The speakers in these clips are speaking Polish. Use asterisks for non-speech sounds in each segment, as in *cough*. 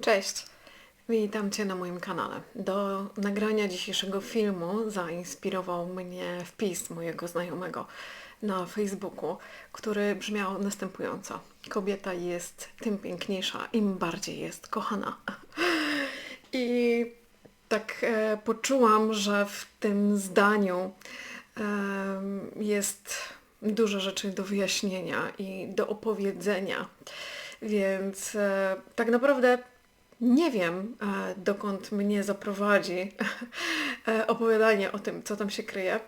Cześć! Witam Cię na moim kanale. Do nagrania dzisiejszego filmu zainspirował mnie wpis mojego znajomego na Facebooku, który brzmiał następująco. Kobieta jest tym piękniejsza, im bardziej jest kochana. I tak e, poczułam, że w tym zdaniu e, jest dużo rzeczy do wyjaśnienia i do opowiedzenia. Więc e, tak naprawdę nie wiem, e, dokąd mnie zaprowadzi *laughs* e, opowiadanie o tym, co tam się kryje. E,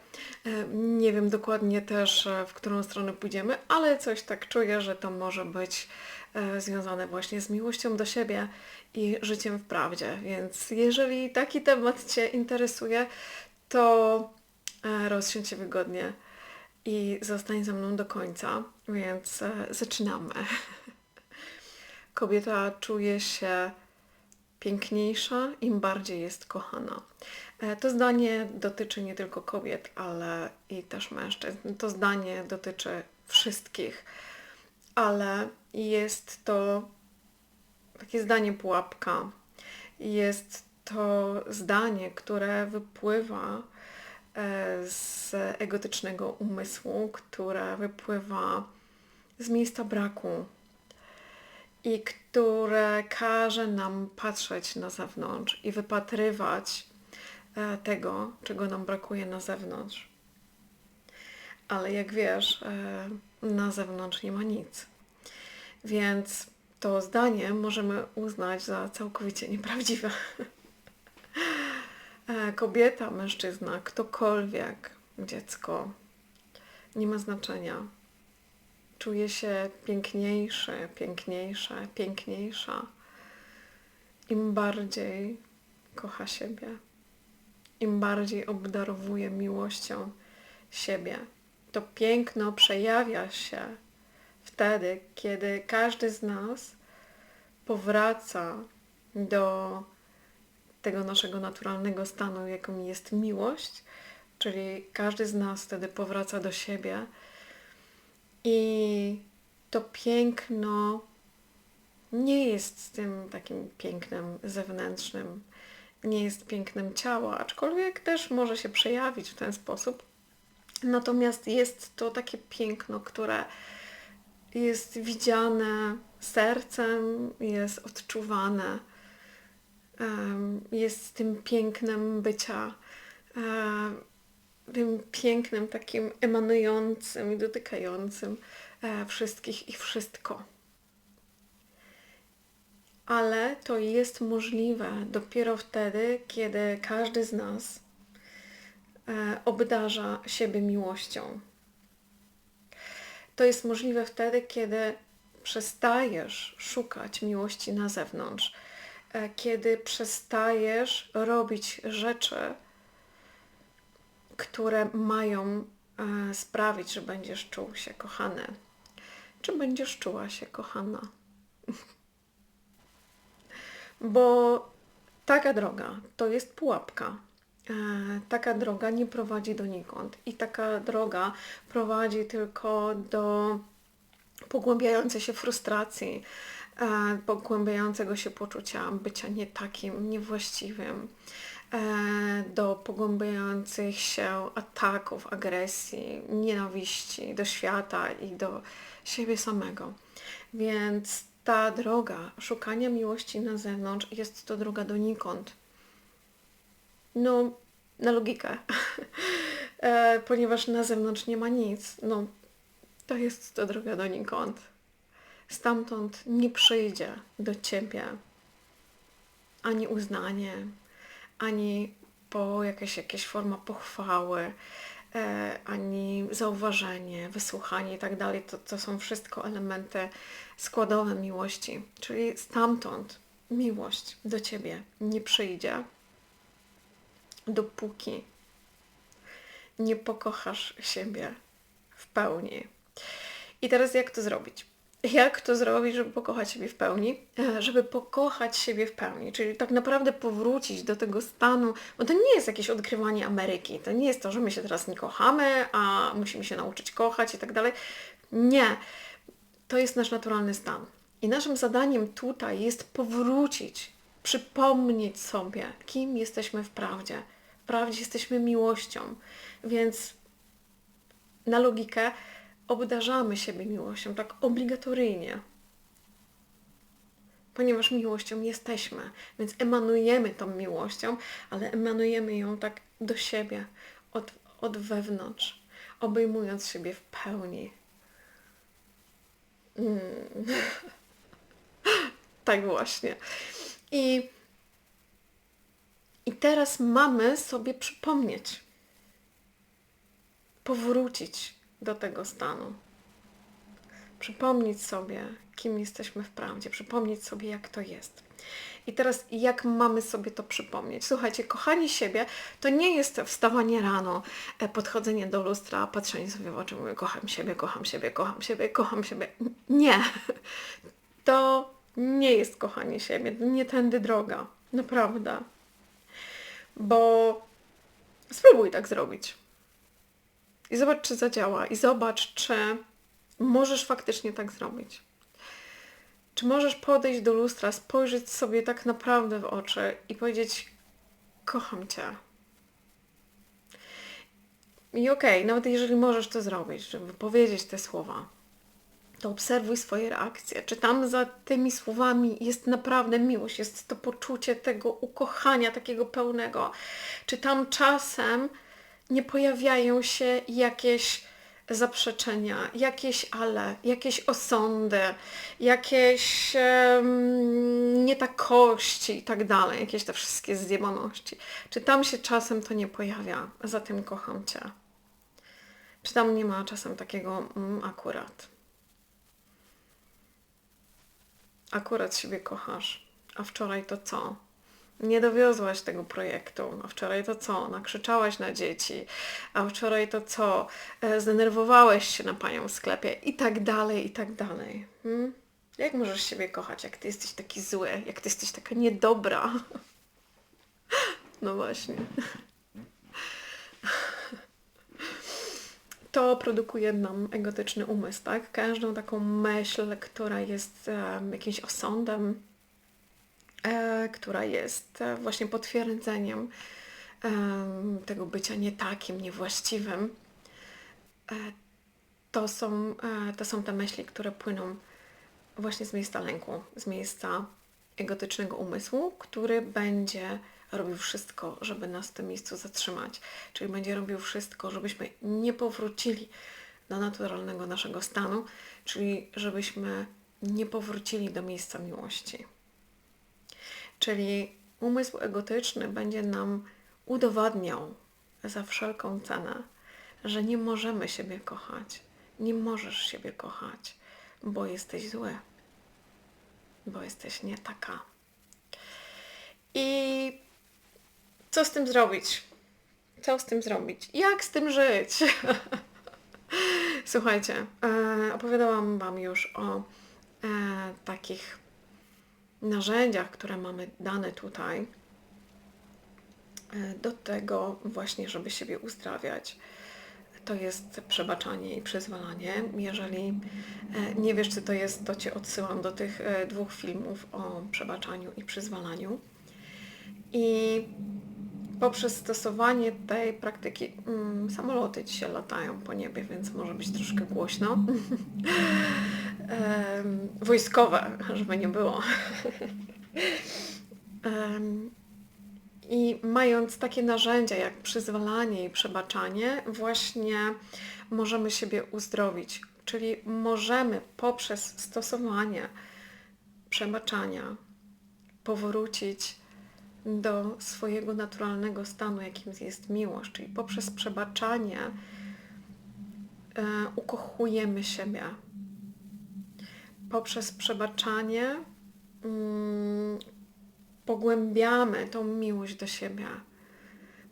Nie wiem dokładnie też, w którą stronę pójdziemy, ale coś tak czuję, że to może być związane właśnie z miłością do siebie i życiem w prawdzie. Więc jeżeli taki temat Cię interesuje, to rozsiądź się wygodnie i zostań ze mną do końca. Więc zaczynamy. *laughs* Kobieta czuje się piękniejsza, im bardziej jest kochana. E, To zdanie dotyczy nie tylko kobiet, ale i też mężczyzn. To zdanie dotyczy wszystkich, ale jest to takie zdanie pułapka. Jest to zdanie, które wypływa e, z egotycznego umysłu, które wypływa z miejsca braku, i które każe nam patrzeć na zewnątrz i wypatrywać e, tego, czego nam brakuje na zewnątrz. Ale jak wiesz, e, na zewnątrz nie ma nic. Więc to zdanie możemy uznać za całkowicie nieprawdziwe. E, Kobieta, mężczyzna, ktokolwiek, dziecko, nie ma znaczenia czuje się piękniejszy, piękniejsza, piękniejsza, im bardziej kocha siebie, im bardziej obdarowuje miłością siebie. To piękno przejawia się wtedy, kiedy każdy z nas powraca do tego naszego naturalnego stanu, jakim jest miłość, czyli każdy z nas wtedy powraca do siebie i to piękno nie jest z tym takim pięknem zewnętrznym, nie jest pięknem ciała, aczkolwiek też może się przejawić w ten sposób. Natomiast jest to takie piękno, które jest widziane sercem, jest odczuwane, jest tym pięknem bycia, em, tym pięknym, takim emanującym i dotykającym e, wszystkich i wszystko. Ale to jest możliwe dopiero wtedy, kiedy każdy z nas e, obdarza siebie miłością. To jest możliwe wtedy, kiedy przestajesz szukać miłości na zewnątrz, e, kiedy przestajesz robić rzeczy, które mają e, sprawić, że będziesz czuł się kochany. Czy będziesz czuła się kochana? *laughs* Bo taka droga to jest pułapka. E, Taka droga nie prowadzi donikąd i taka droga prowadzi tylko do pogłębiającej się frustracji, e, pogłębiającego się poczucia bycia nie takim, niewłaściwym, do pogłębiających się ataków, agresji, nienawiści do świata i do siebie samego. Więc ta droga szukania miłości na zewnątrz jest to droga donikąd. No, na logikę. *laughs* e, ponieważ na zewnątrz nie ma nic. No, to jest to droga donikąd. Stamtąd nie przyjdzie do Ciebie ani uznanie, ani po jakaś, jakaś forma pochwały, e, ani zauważenie, wysłuchanie i tak dalej. To, to są wszystko elementy składowe miłości. Czyli stamtąd miłość do Ciebie nie przyjdzie, dopóki nie pokochasz siebie w pełni. I teraz jak to zrobić? Jak to zrobić, żeby pokochać siebie w pełni? E, Żeby pokochać siebie w pełni, czyli tak naprawdę powrócić do tego stanu, bo to nie jest jakieś odkrywanie Ameryki, to nie jest to, że my się teraz nie kochamy, a musimy się nauczyć kochać i tak dalej. Nie. To jest nasz naturalny stan. I naszym zadaniem tutaj jest powrócić, przypomnieć sobie, kim jesteśmy w prawdzie. W prawdzie jesteśmy miłością, więc na logikę obdarzamy siebie miłością, tak obligatoryjnie. Ponieważ miłością jesteśmy, więc emanujemy tą miłością, ale emanujemy ją tak do siebie, od, od wewnątrz, obejmując siebie w pełni. Mm. *laughs* tak właśnie. I, I teraz mamy sobie przypomnieć, powrócić do tego stanu. Przypomnieć sobie, kim jesteśmy w prawdzie, przypomnieć sobie, jak to jest. I teraz jak mamy sobie to przypomnieć? Słuchajcie, kochanie siebie to nie jest wstawanie rano, e, podchodzenie do lustra, patrzenie sobie w oczy, mówię, kocham siebie, kocham siebie, kocham siebie, kocham siebie. Nie. To nie jest kochanie siebie, nie tędy droga. Naprawdę. Bo spróbuj tak zrobić. I zobacz, czy zadziała. I zobacz, czy możesz faktycznie tak zrobić. Czy możesz podejść do lustra, spojrzeć sobie tak naprawdę w oczy i powiedzieć: Kocham cię. I okej, okay, nawet jeżeli możesz to zrobić, żeby powiedzieć te słowa, to obserwuj swoje reakcje. Czy tam za tymi słowami jest naprawdę miłość, jest to poczucie tego ukochania takiego pełnego? Czy tam czasem nie pojawiają się jakieś zaprzeczenia, jakieś ale, jakieś osądy, jakieś um, nietakości i tak dalej, jakieś te wszystkie zjeboności. Czy tam się czasem to nie pojawia? Za tym kocham Cię. Czy tam nie ma czasem takiego mm, akurat? Akurat siebie kochasz, a wczoraj to co? Nie dowiozłaś tego projektu, a wczoraj to co? Nakrzyczałaś na dzieci, a wczoraj to co? E, zdenerwowałeś się na panią w sklepie i tak dalej, i tak dalej. Hmm? Jak możesz siebie kochać, jak ty jesteś taki zły, jak ty jesteś taka niedobra? *laughs* No właśnie. *laughs* To produkuje nam egotyczny umysł, tak? Każdą taką myśl, która jest um, jakimś osądem, która jest e, właśnie potwierdzeniem tego bycia nie takim, niewłaściwym. E, to są, to są te myśli, które płyną właśnie z miejsca lęku, z miejsca egotycznego umysłu, który będzie robił wszystko, żeby nas w tym miejscu zatrzymać. Czyli będzie robił wszystko, żebyśmy nie powrócili do naturalnego naszego stanu, czyli żebyśmy nie powrócili do miejsca miłości. Czyli umysł egotyczny będzie nam udowadniał za wszelką cenę, że nie możemy siebie kochać. Nie możesz siebie kochać, bo jesteś zły, bo jesteś nie taka. I co z tym zrobić? Co z tym zrobić? Jak z tym żyć? *laughs* Słuchajcie, e, opowiadałam Wam już o e, takich narzędziach, które mamy dane tutaj, e, do tego właśnie, żeby siebie uzdrawiać. To jest przebaczanie i przyzwalanie. Jeżeli e, nie wiesz, co to jest, to Cię odsyłam do tych e, dwóch filmów o przebaczaniu i przyzwalaniu. I poprzez stosowanie tej praktyki mm, samoloty dzisiaj latają po niebie, więc może być troszkę głośno. *laughs* wojskowe, żeby nie było. *laughs* I mając takie narzędzia jak przyzwalanie i przebaczanie, właśnie możemy siebie uzdrowić. Czyli możemy poprzez stosowanie przebaczania powrócić do swojego naturalnego stanu, jakim jest miłość. Czyli poprzez przebaczanie e, ukochujemy siebie, poprzez przebaczanie mm, pogłębiamy tą miłość do siebie.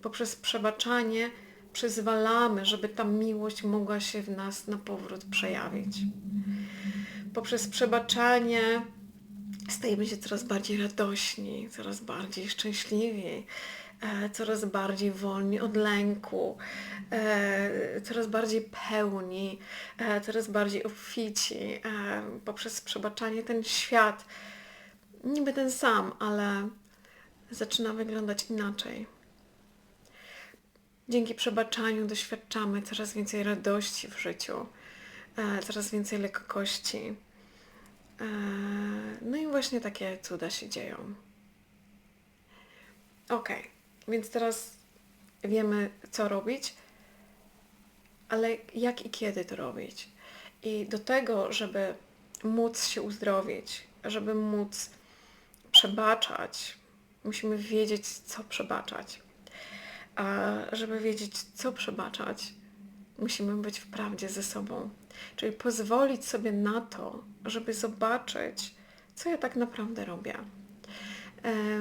Poprzez przebaczanie przyzwalamy, żeby ta miłość mogła się w nas na powrót przejawić. Poprzez przebaczanie stajemy się coraz bardziej radośni, coraz bardziej szczęśliwi, e, coraz bardziej wolni od lęku, e, coraz bardziej pełni, e, coraz bardziej obfici poprzez przebaczanie ten świat. Niby ten sam, ale zaczyna wyglądać inaczej. Dzięki przebaczaniu doświadczamy coraz więcej radości w życiu, coraz więcej lekkości. Właśnie takie cuda się dzieją. Ok, więc teraz wiemy, co robić, ale jak i kiedy to robić. I do tego, żeby móc się uzdrowić, żeby móc przebaczać, musimy wiedzieć, co przebaczać. A żeby wiedzieć, co przebaczać, musimy być w prawdzie ze sobą. Czyli pozwolić sobie na to, żeby zobaczyć, co ja tak naprawdę robię.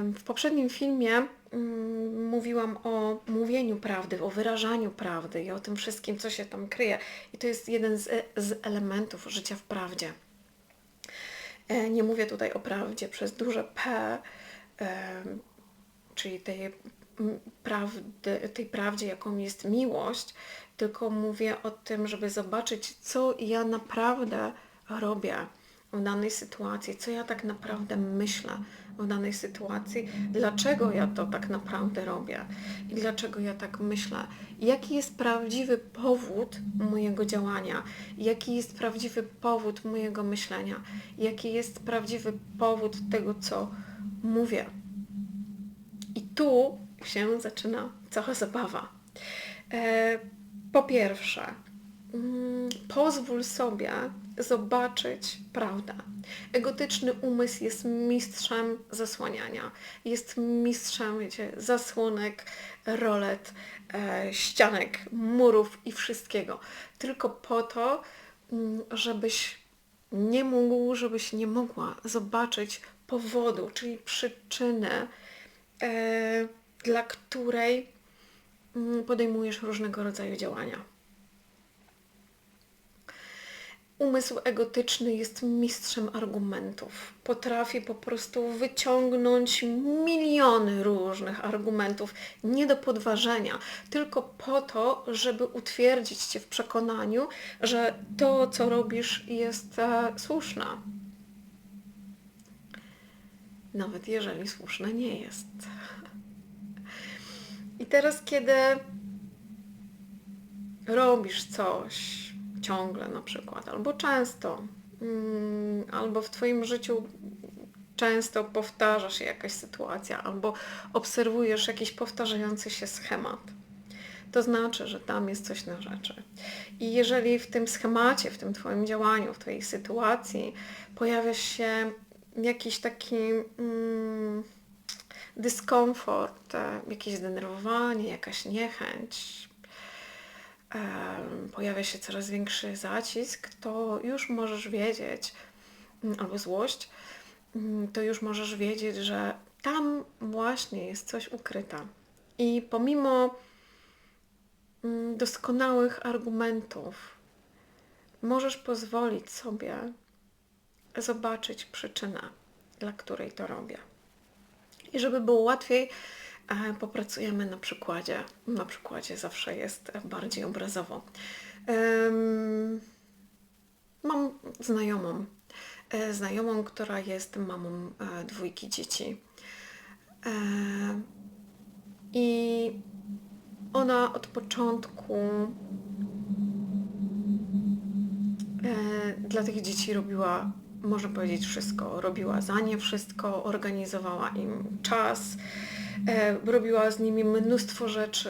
W poprzednim filmie mm, mówiłam o mówieniu prawdy, o wyrażaniu prawdy i o tym wszystkim, co się tam kryje. I to jest jeden z, z elementów życia w prawdzie. E, nie mówię tutaj o prawdzie przez duże P, czyli tej prawdy, tej prawdzie, jaką jest miłość, tylko mówię o tym, żeby zobaczyć, co ja naprawdę robię w danej sytuacji, co ja tak naprawdę myślę w danej sytuacji, dlaczego ja to tak naprawdę robię i dlaczego ja tak myślę. Jaki jest prawdziwy powód mojego działania, jaki jest prawdziwy powód mojego myślenia, jaki jest prawdziwy powód tego, co mówię. I tu się zaczyna cała zabawa. E, po pierwsze, mm, pozwól sobie zobaczyć prawdę. Egotyczny umysł jest mistrzem zasłaniania. Jest mistrzem, wiecie, zasłonek, rolet, e, ścianek, murów i wszystkiego. Tylko po to, mm, żebyś nie mógł, żebyś nie mogła zobaczyć powodu, czyli przyczyny, e, dla której mm, podejmujesz różnego rodzaju działania. Umysł egotyczny jest mistrzem argumentów. Potrafi po prostu wyciągnąć miliony różnych argumentów, nie do podważenia, tylko po to, żeby utwierdzić Cię w przekonaniu, że to, co robisz, jest e, słuszne. Nawet jeżeli słuszne nie jest. I teraz, kiedy robisz coś, ciągle na przykład, albo często, mm, albo w Twoim życiu często powtarza się jakaś sytuacja, albo obserwujesz jakiś powtarzający się schemat. To znaczy, że tam jest coś na rzeczy. I jeżeli w tym schemacie, w tym Twoim działaniu, w Twojej sytuacji pojawia się jakiś taki mm, dyskomfort, e, jakieś zdenerwowanie, jakaś niechęć, pojawia się coraz większy zacisk, to już możesz wiedzieć, mm, albo złość, mm, to już możesz wiedzieć, że tam właśnie jest coś ukryte. I pomimo mm, doskonałych argumentów, możesz pozwolić sobie zobaczyć przyczynę, dla której to robię. I żeby było łatwiej, popracujemy na przykładzie. Na przykładzie zawsze jest bardziej obrazowo. Mam znajomą, e, znajomą, która jest mamą e, dwójki dzieci. E, I ona od początku dla tych dzieci robiła, można powiedzieć, wszystko. Robiła za nie wszystko, organizowała im czas, E, robiła z nimi mnóstwo rzeczy.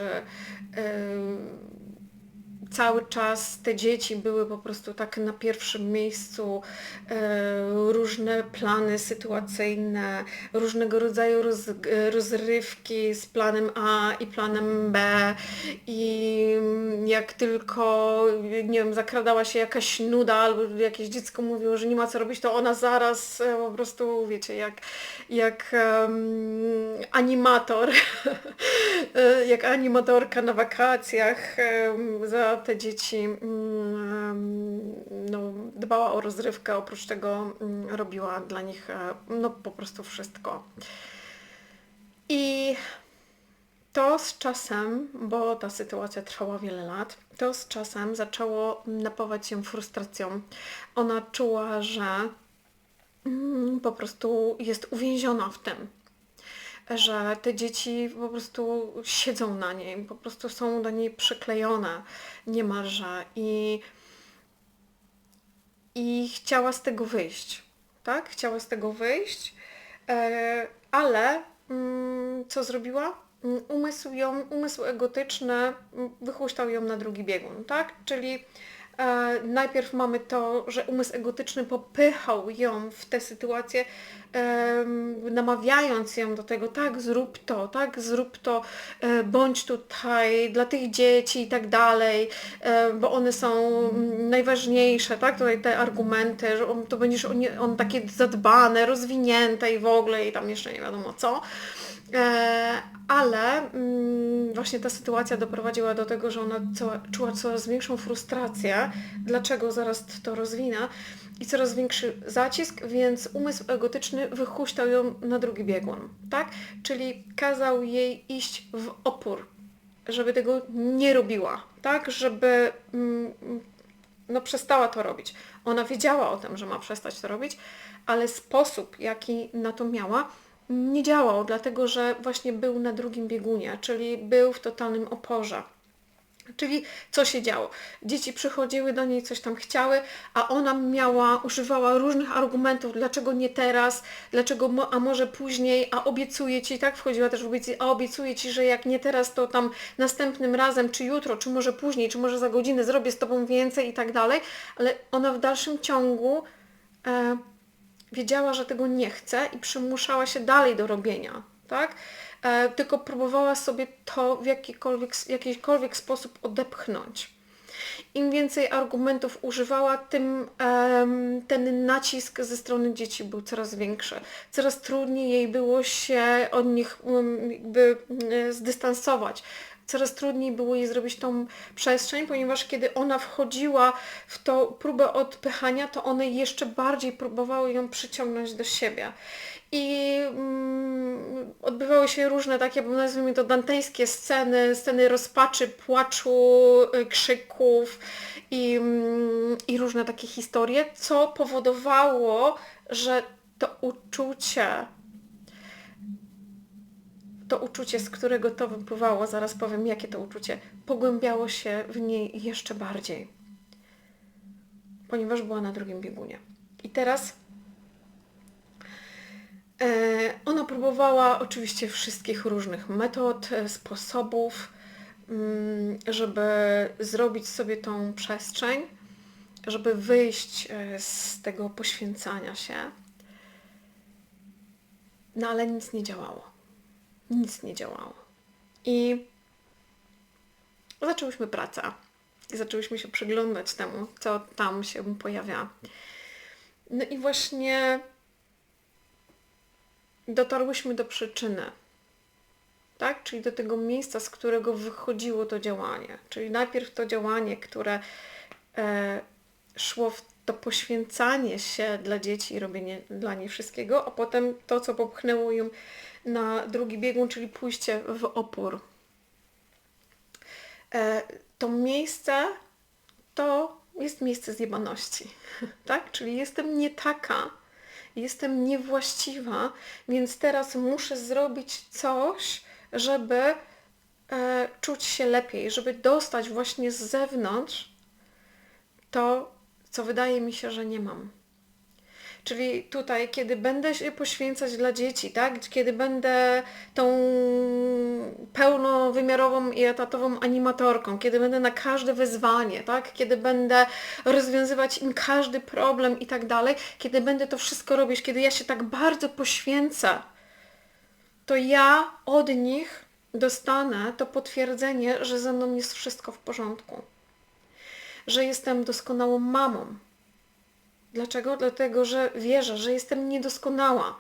Cały czas te dzieci były po prostu tak na pierwszym miejscu, e, różne plany sytuacyjne, różnego rodzaju roz, rozrywki z planem A i planem B. I jak tylko, nie wiem, zakradała się jakaś nuda albo jakieś dziecko mówiło, że nie ma co robić, to ona zaraz e, po prostu, wiecie, jak, jak um, animator, *laughs* e, jak animatorka na wakacjach um, za te dzieci mm, no, dbała o rozrywkę, oprócz tego mm, robiła dla nich e, no, po prostu wszystko. I to z czasem, bo ta sytuacja trwała wiele lat, to z czasem zaczęło napawać ją frustracją. Ona czuła, że mm, po prostu jest uwięziona w tym, że te dzieci po prostu siedzą na niej, po prostu są do niej przyklejone niemalże i, i chciała z tego wyjść, tak? Chciała z tego wyjść, e, ale mm, co zrobiła? Mm, Umysł ją, umysł egotyczny mm, wychuśtał ją na drugi biegun, tak? Czyli najpierw mamy to, że umysł egotyczny popychał ją w tę sytuację, e, namawiając ją do tego, tak, zrób to, tak, zrób to, e, bądź tutaj dla tych dzieci i tak dalej, e, bo one są najważniejsze, tak, tutaj te argumenty, że on, to będziesz on, on takie zadbane, rozwinięte i w ogóle i tam jeszcze nie wiadomo co. E, ale właśnie ta sytuacja doprowadziła do tego, że ona czuła coraz większą frustrację. Dlaczego zaraz to rozwinę? I coraz większy zacisk, więc umysł egotyczny wychuśtał ją na drugi biegun, tak? Czyli kazał jej iść w opór, żeby tego nie robiła, tak? Żeby mm, no, przestała to robić. Ona wiedziała o tym, że ma przestać to robić, ale sposób, jaki na to miała, nie działał, dlatego że właśnie był na drugim biegunie, czyli był w totalnym oporze. Czyli co się działo? Dzieci przychodziły do niej, coś tam chciały, a ona miała, używała różnych argumentów, dlaczego nie teraz, dlaczego, a może później, a obiecuję Ci, tak wchodziła też w obiecję, a obiecuję Ci, że jak nie teraz, to tam następnym razem, czy jutro, czy może później, czy może za godzinę zrobię z Tobą więcej i tak dalej, ale ona w dalszym ciągu e, wiedziała, że tego nie chce i przymuszała się dalej do robienia, tak? E, tylko próbowała sobie to w jakikolwiek, jakikolwiek sposób odepchnąć. Im więcej argumentów używała, tym um, ten nacisk ze strony dzieci był coraz większy. Coraz trudniej jej było się od nich um, jakby um, zdystansować coraz trudniej było jej zrobić tą przestrzeń, ponieważ kiedy ona wchodziła w tą próbę odpychania, to one jeszcze bardziej próbowały ją przyciągnąć do siebie. I mm, odbywały się różne takie, nazwijmy to dantejskie sceny, sceny rozpaczy, płaczu, y, krzyków i, mm, i różne takie historie, co powodowało, że to uczucie to uczucie, z którego to wypływało, zaraz powiem jakie to uczucie, pogłębiało się w niej jeszcze bardziej, ponieważ była na drugim biegunie. I teraz e, ona próbowała oczywiście wszystkich różnych metod, e, sposobów, mm, żeby zrobić sobie tą przestrzeń, żeby wyjść e, z tego poświęcania się. No ale nic nie działało nic nie działało. I zaczęłyśmy pracę. I zaczęłyśmy się przyglądać temu, co tam się pojawia. No i właśnie dotarłyśmy do przyczyny. Tak? Czyli do tego miejsca, z którego wychodziło to działanie. Czyli najpierw to działanie, które e, szło w to poświęcanie się dla dzieci i robienie dla nich wszystkiego, a potem to, co popchnęło ją na drugi biegun, czyli pójście w opór. E, to miejsce to jest miejsce zjebaności, *laughs* tak? Czyli jestem nie taka, jestem niewłaściwa, więc teraz muszę zrobić coś, żeby e, czuć się lepiej, żeby dostać właśnie z zewnątrz to, co wydaje mi się, że nie mam. Czyli tutaj, kiedy będę się poświęcać dla dzieci, tak? Kiedy będę tą pełnowymiarową i etatową animatorką, kiedy będę na każde wyzwanie, tak? Kiedy będę rozwiązywać im każdy problem i tak dalej, kiedy będę to wszystko robić, kiedy ja się tak bardzo poświęcę, to ja od nich dostanę to potwierdzenie, że ze mną jest wszystko w porządku. Że jestem doskonałą mamą, Dlaczego? Dlatego, że wierzę, że jestem niedoskonała,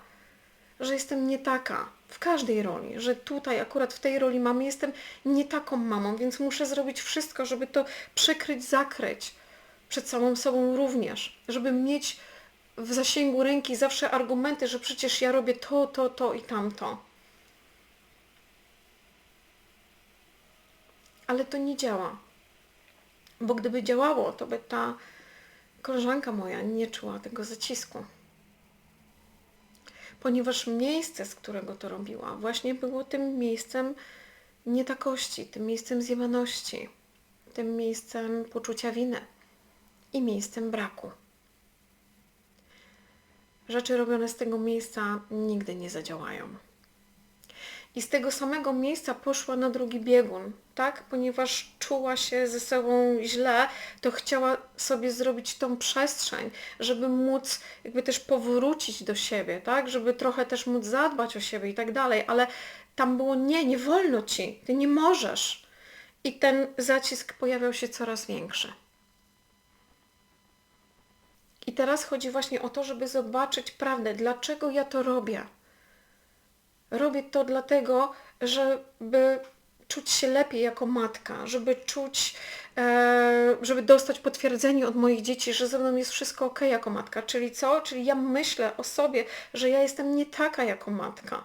że jestem nie taka w każdej roli, że tutaj akurat w tej roli mamy jestem nie taką mamą, więc muszę zrobić wszystko, żeby to przykryć, zakryć przed samą sobą również, żeby mieć w zasięgu ręki zawsze argumenty, że przecież ja robię to, to, to i tamto. Ale to nie działa. Bo gdyby działało, to by ta koleżanka moja nie czuła tego zacisku. Ponieważ miejsce, z którego to robiła, właśnie było tym miejscem nietakości, tym miejscem zjebaności, tym miejscem poczucia winy i miejscem braku. Rzeczy robione z tego miejsca nigdy nie zadziałają. I z tego samego miejsca poszła na drugi biegun, tak? Ponieważ czuła się ze sobą źle, to chciała sobie zrobić tą przestrzeń, żeby móc jakby też powrócić do siebie, tak? Żeby trochę też móc zadbać o siebie i tak dalej, ale tam było nie, nie wolno ci, ty nie możesz. I ten zacisk pojawiał się coraz większy. I teraz chodzi właśnie o to, żeby zobaczyć prawdę, dlaczego ja to robię. Robię to dlatego, żeby czuć się lepiej jako matka, żeby czuć, e, żeby dostać potwierdzenie od moich dzieci, że ze mną jest wszystko ok jako matka. Czyli co? Czyli ja myślę o sobie, że ja jestem nie taka jako matka.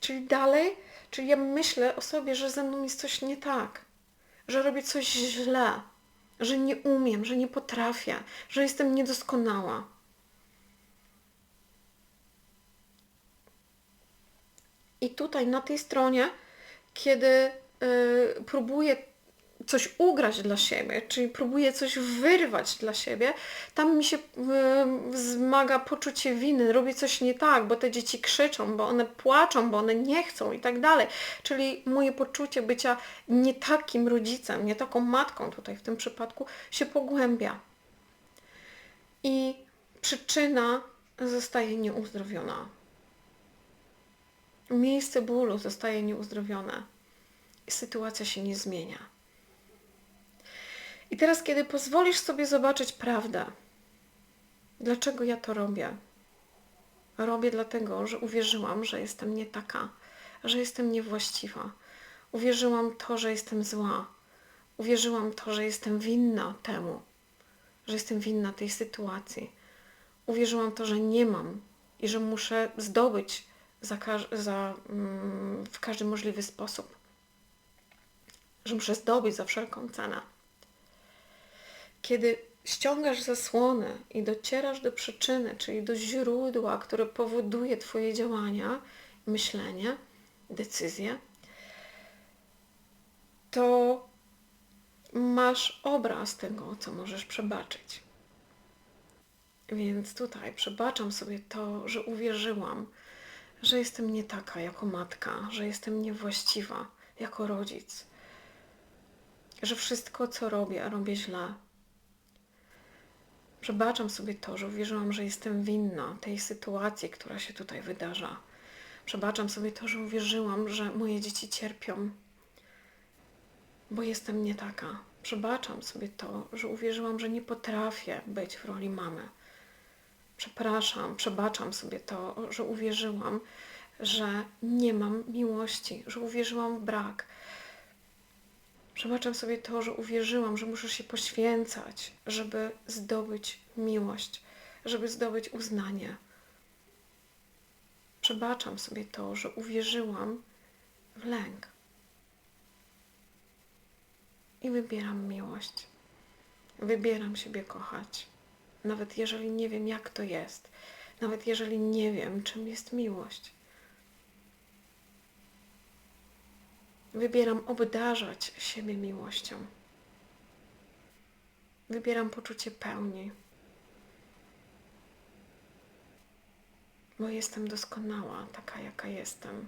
Czyli dalej, czyli ja myślę o sobie, że ze mną jest coś nie tak, że robię coś źle, że nie umiem, że nie potrafię, że jestem niedoskonała. I tutaj na tej stronie, kiedy y, próbuję coś ugrać dla siebie, czyli próbuję coś wyrwać dla siebie, tam mi się y, zmaga poczucie winy, robię coś nie tak, bo te dzieci krzyczą, bo one płaczą, bo one nie chcą i tak dalej. Czyli moje poczucie bycia nie takim rodzicem, nie taką matką tutaj w tym przypadku się pogłębia. I przyczyna zostaje nieuzdrowiona. Miejsce bólu zostaje nieuzdrowione i sytuacja się nie zmienia. I teraz, kiedy pozwolisz sobie zobaczyć prawdę, dlaczego ja to robię? Robię dlatego, że uwierzyłam, że jestem nie taka, że jestem niewłaściwa. Uwierzyłam to, że jestem zła. Uwierzyłam to, że jestem winna temu, że jestem winna tej sytuacji. Uwierzyłam to, że nie mam i że muszę zdobyć za, za, mm, w każdy możliwy sposób. Że muszę zdobyć za wszelką cenę. Kiedy ściągasz zasłonę i docierasz do przyczyny, czyli do źródła, które powoduje Twoje działania, myślenie, decyzje, to masz obraz tego, co możesz przebaczyć. Więc tutaj przebaczam sobie to, że uwierzyłam, że jestem nie taka jako matka, że jestem niewłaściwa jako rodzic, że wszystko, co robię, robię źle. Przebaczam sobie to, że uwierzyłam, że jestem winna tej sytuacji, która się tutaj wydarza. Przebaczam sobie to, że uwierzyłam, że moje dzieci cierpią, bo jestem nie taka. Przebaczam sobie to, że uwierzyłam, że nie potrafię być w roli mamy przepraszam, przebaczam sobie to, że uwierzyłam, że nie mam miłości, że uwierzyłam w brak. Przebaczam sobie to, że uwierzyłam, że muszę się poświęcać, żeby zdobyć miłość, żeby zdobyć uznanie. Przebaczam sobie to, że uwierzyłam w lęk. I wybieram miłość. Wybieram siebie kochać nawet jeżeli nie wiem, jak to jest, nawet jeżeli nie wiem, czym jest miłość. Wybieram obdarzać siebie miłością. Wybieram poczucie pełni, bo jestem doskonała, taka jaka jestem,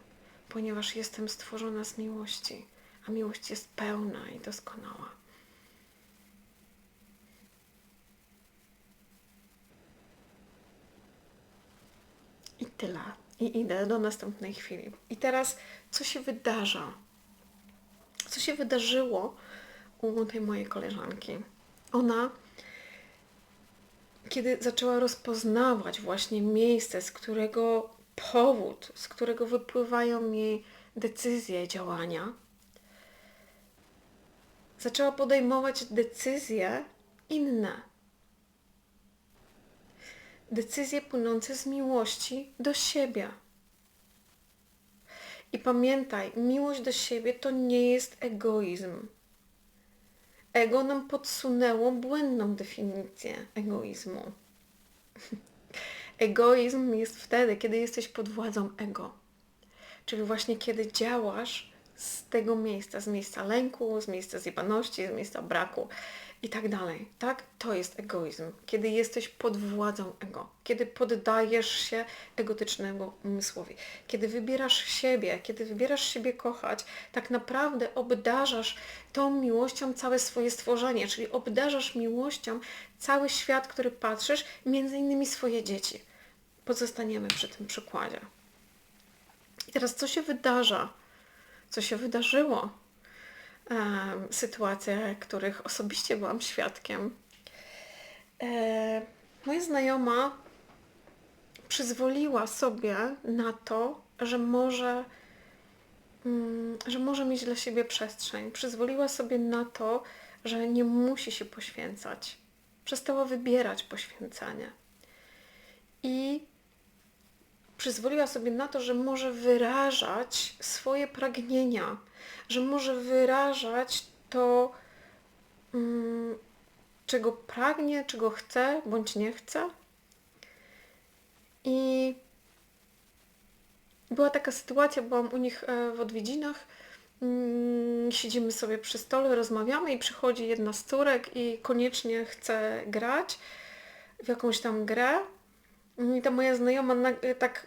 ponieważ jestem stworzona z miłości, a miłość jest pełna i doskonała. I tyle. I idę do następnej chwili. I teraz, co się wydarza? Co się wydarzyło u tej mojej koleżanki? Ona, kiedy zaczęła rozpoznawać właśnie miejsce, z którego powód, z którego wypływają jej decyzje, działania, zaczęła podejmować decyzje inne decyzje płynące z miłości do siebie. I pamiętaj, miłość do siebie to nie jest egoizm. Ego nam podsunęło błędną definicję egoizmu. *laughs* Egoizm jest wtedy, kiedy jesteś pod władzą ego. Czyli właśnie kiedy działasz z tego miejsca, z miejsca lęku, z miejsca zjebaności, z miejsca braku i tak dalej. Tak? To jest egoizm. Kiedy jesteś pod władzą ego. Kiedy poddajesz się egotycznemu umysłowi. Kiedy wybierasz siebie, kiedy wybierasz siebie kochać, tak naprawdę obdarzasz tą miłością całe swoje stworzenie, czyli obdarzasz miłością cały świat, który patrzysz, między innymi swoje dzieci. Pozostaniemy przy tym przykładzie. I teraz co się wydarza? Co się wydarzyło? Sytuacje, których osobiście byłam świadkiem. E, moja znajoma przyzwoliła sobie na to, że może, mm, że może mieć dla siebie przestrzeń. Przyzwoliła sobie na to, że nie musi się poświęcać. Przestała wybierać poświęcanie. I przyzwoliła sobie na to, że może wyrażać swoje pragnienia, że może wyrażać to, um, czego pragnie, czego chce bądź nie chce. I była taka sytuacja, byłam u nich e, w odwiedzinach. Mm, siedzimy sobie przy stole, rozmawiamy i przychodzi jedna z córek i koniecznie chce grać w jakąś tam grę. I ta moja znajoma tak,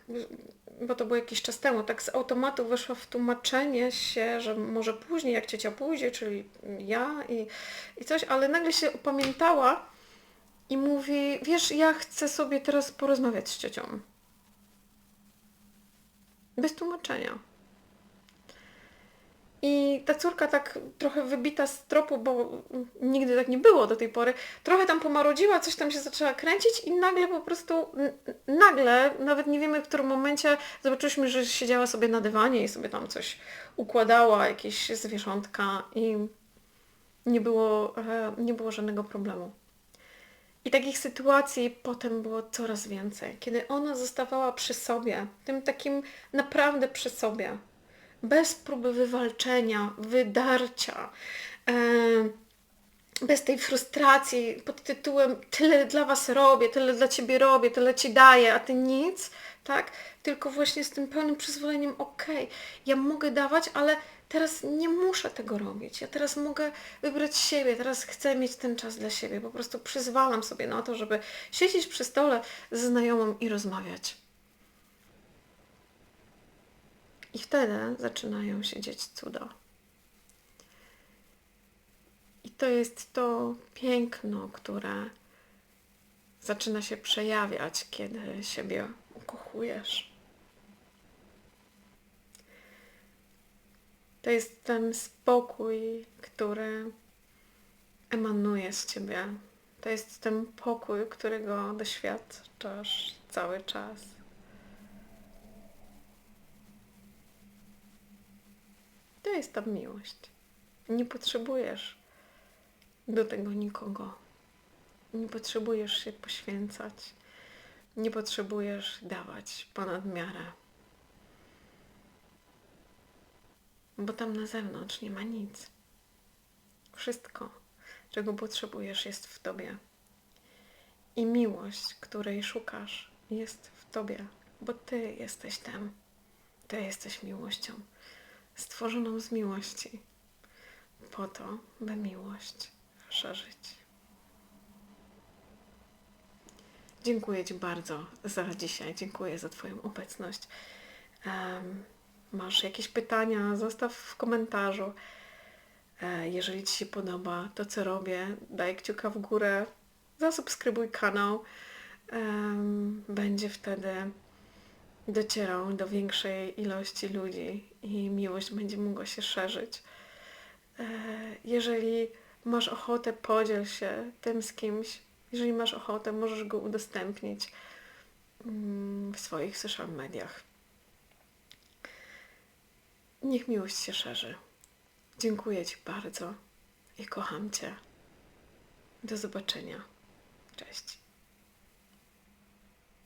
bo to było jakiś czas temu, tak z automatu weszła w tłumaczenie się, że może później, jak ciocia pójdzie, czyli ja i, i coś, ale nagle się opamiętała i mówi, wiesz, ja chcę sobie teraz porozmawiać z ciocią. Bez tłumaczenia. I ta córka tak trochę wybita z tropu, bo nigdy tak nie było do tej pory, trochę tam pomarodziła, coś tam się zaczęła kręcić i nagle po prostu, nagle, nawet nie wiemy w którym momencie, zobaczyliśmy, że siedziała sobie na dywanie i sobie tam coś układała, jakieś zwierzątka i nie było, e, nie było żadnego problemu. I takich sytuacji potem było coraz więcej, kiedy ona zostawała przy sobie, tym takim naprawdę przy sobie, bez próby wywalczenia, wydarcia, e, bez tej frustracji pod tytułem tyle dla Was robię, tyle dla Ciebie robię, tyle Ci daję, a Ty nic, tak? Tylko właśnie z tym pełnym przyzwoleniem, okej, okay, ja mogę dawać, ale teraz nie muszę tego robić. Ja teraz mogę wybrać siebie, teraz chcę mieć ten czas dla siebie. Po prostu przyzwalam sobie na to, żeby siedzieć przy stole ze znajomą i rozmawiać. I wtedy zaczynają się dzieć cuda. I to jest to piękno, które zaczyna się przejawiać, kiedy siebie ukochujesz. To jest ten spokój, który emanuje z ciebie. To jest ten pokój, którego doświadczasz cały czas. To jest ta miłość. Nie potrzebujesz do tego nikogo. Nie potrzebujesz się poświęcać. Nie potrzebujesz dawać ponad miarę. Bo tam na zewnątrz nie ma nic. Wszystko, czego potrzebujesz, jest w tobie. I miłość, której szukasz, jest w tobie, bo ty jesteś tym. Ty jesteś miłością stworzoną z miłości, po to, by miłość szerzyć. Dziękuję Ci bardzo za dzisiaj. Dziękuję za Twoją obecność. Um, masz jakieś pytania, zostaw w komentarzu. E, jeżeli Ci się podoba to, co robię, daj kciuka w górę, zasubskrybuj kanał. Będzie wtedy docierał do większej ilości ludzi i miłość będzie mogła się szerzyć. E, jeżeli masz ochotę, podziel się tym z kimś. Jeżeli masz ochotę, możesz go udostępnić mm, w swoich social mediach. Niech miłość się szerzy. Dziękuję Ci bardzo i kocham Cię. Do zobaczenia. Cześć.